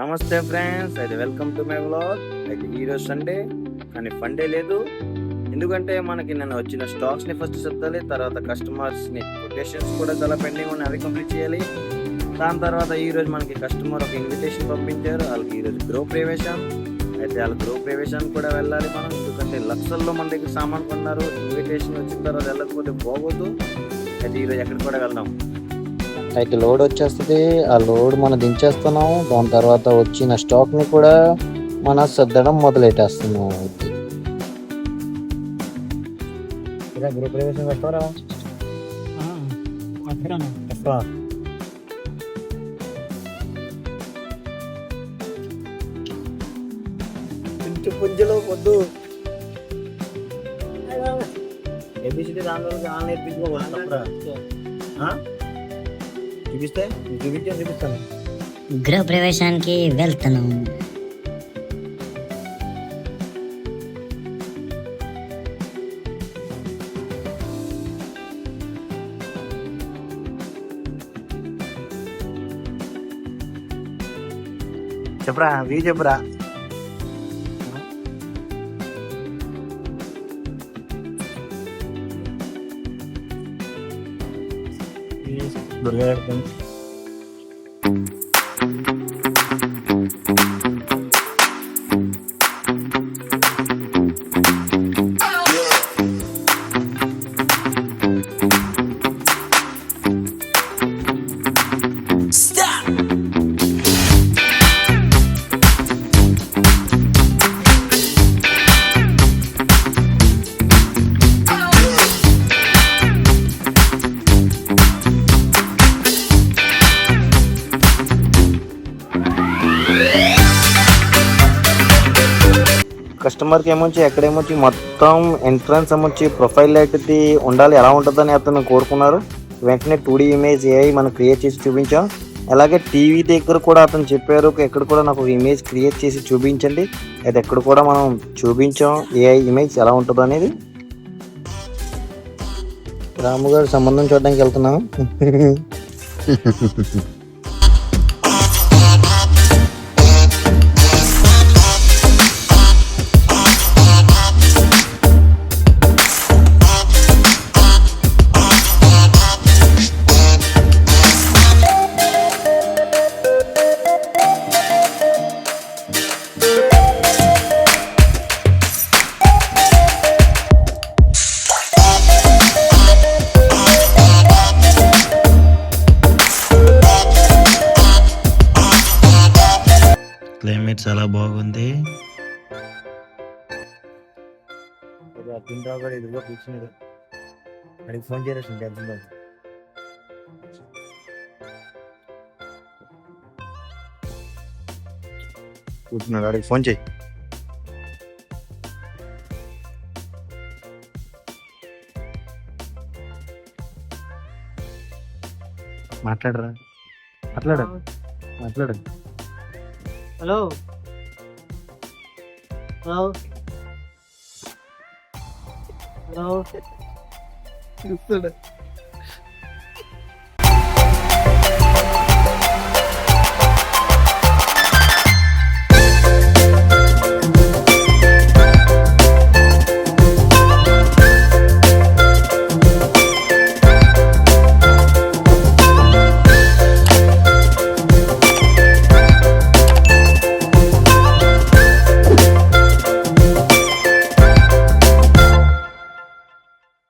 నమస్తే ఫ్రెండ్స్ అయితే welcome to my vlog. అయితే ఈరోజు సండే కానీ ఫండే లేదు. ఎందుకంటే మనకి నేను వచ్చిన స్టాక్స్ని ఫస్ట్ చెప్తాలి తర్వాత కస్టమర్స్ని కొటేషన్స్ కూడా చాలా పెండింగ్ ఉన్నాయి అవి కంప్లీట్ చేయాలి. దాని తర్వాత ఈ రోజు మనకి కస్టమర్ ఒక ఇన్విటేషన్ పంపించారు వాళ్ళకి ఈరోజు రోజు ప్రవేశం. అయితే వాళ్ళ గ్రో ప్రవేశం కూడా వెళ్ళాలి మనం ఎందుకంటే లక్షల్లో మన దగ్గర సామాన్ కొన్నారు. ఇన్విటేషన్ వచ్చిన తర్వాత వెళ్ళకపోతే బాగోదు అయితే ఈరోజు ఎక్కడికి కూడా వెళ్దాం. అయితే లోడ్ వచ్చేస్తుంది. ఆ లోడ్ మనం దించేస్తున్నాం. దాని తర్వాత వచ్చిన స్టాక్ని కూడా మన సర్దడం మొదలెట్టేస్తున్నాం. గ్రూప్ ప్రవేశం పెట్టారా ఇంటి పుంజలో వద్దు. ఏబిసిడి దానిలో ఆన్లైన్ నేర్పించుకోవాలి చూపిస్తే? చూపిస్తాను. గృహ ప్రవేశానికి వెళ్తాను. చెప్పరా వీ చెప్పరా? experience, learn, కస్టమర్కి ఏమొచ్చి ఎక్కడేమొచ్చి మొత్తం ఎంట్రన్స్ ఏమొచ్చి ప్రొఫైల్ లైట్ది ఉండాలి ఎలా ఉంటుందని అతను కోరుకున్నారు. వెంటనే టూ డీ ఇమేజ్ ఏఐ మనం క్రియేట్ చేసి చూపించాం. అలాగే టీవీ దగ్గర కూడా అతను చెప్పారు ఎక్కడ కూడా నాకు ఒక ఇమేజ్ క్రియేట్ చేసి చూపించండి. అది ఎక్కడ కూడా మనం చూపించాం ఏఐ ఇమేజ్ ఎలా ఉంటుంది అనేది. రాము గారు సంబంధం చూడడానికి వెళ్తున్నాం. క్లైమేట్ చాలా బాగుంది. పిండ్రావు గారు ఎదురుగా కూర్చున్నాడు అడిగి ఫోన్ చేయాల్సింది కూర్చున్నాడు అడిగి ఫోన్ చేయి. మాట్లాడరా? మాట్లాడు. మాట్లాడు. ഹലോ? ഹലോ? ഹലോ?